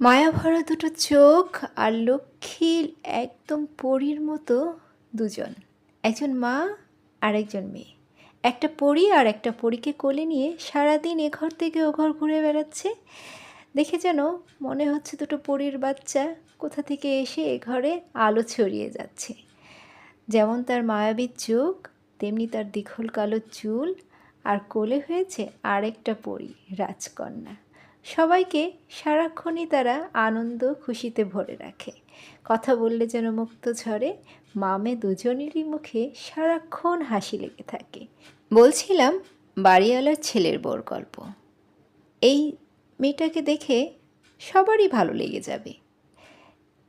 মায়া ভরা দুটো চোখ আর লক্ষ্মী একদম পরীর মতো দুজন। একজন মা আর একজন মেয়ে। একটা পরী আর একটা পরীকে কোলে নিয়ে সারাদিন এ ঘর থেকে ও ঘর ঘুরে বেড়াচ্ছে। দেখে যেন মনে হচ্ছে দুটো পরীর বাচ্চা কোথা থেকে এসে এ ঘরে আলো ছড়িয়ে যাচ্ছে। যেমন তার মায়াবী চোখ, তেমনি তার দীঘল কালো চুল আর কোলে হয়েছে আরেকটা পরী, রাজকন্যা। সবাইকে সারাক্ষণই তারা আনন্দ খুশিতে ভরে রাখে। কথা বললে যেন মুক্ত ঝরে, মামে দুজনেরই মুখে সারাক্ষণ হাসি লেগে থাকে। বলছিলাম, বাড়িওয়ালার ছেলের বোর গল্প। এই মেয়েটাকে দেখে সবারই ভালো লেগে যাবে।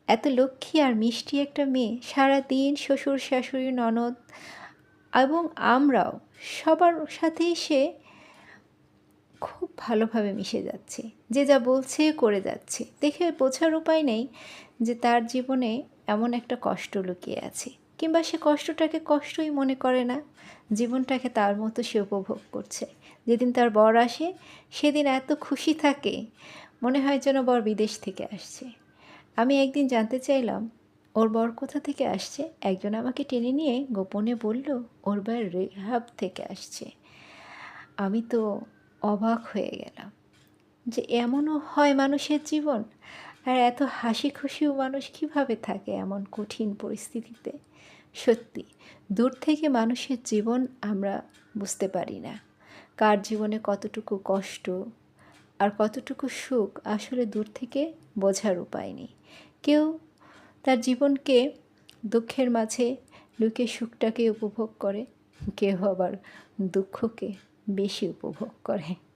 এত লক্ষ্মী আর মিষ্টি একটা মেয়ে সারাদিন শ্বশুর, শাশুড়ি, ননদ এবং আমরাও সবার সাথেই সে খুব ভালোভাবে মিশে যাচ্ছে। যে যা বলছে করে যাচ্ছে। দেখে বোঝার উপায় নেই যে তার জীবনে এমন একটা কষ্ট লুকিয়ে আছে। কিংবা সে কষ্টটাকে কষ্টই মনে করে না। জীবনটাকে তার মতো সে উপভোগ করছে। যেদিন তার বর আসে, সেদিন এত খুশি থাকে, মনে হয় যেন বর বিদেশ থেকে আসছে। আমি একদিন জানতে চাইলাম, ওর বর কোথা থেকে আসছে? একজন আমাকে টেনে নিয়ে গোপনে বলল, ওর বার রেহাব থেকে আসছে। আমি তো অবাক হয়ে গেলাম যে এমনও হয় মানুষের জীবন। আর এত হাসি খুশিও মানুষ কীভাবে থাকে এমন কঠিন পরিস্থিতিতে? সত্যি, দূর থেকে মানুষের জীবন আমরা বুঝতে পারি না। কার জীবনে কতটুকু কষ্ট আর কতটুকু সুখ আসলে দূর থেকে বোঝার উপায় নেই। কেউ তার জীবনকে দুঃখের মাঝে লুকিয়ে সুখটাকে উপভোগ করে, কেউ আবার দুঃখকে বেশি উপভোগ করে।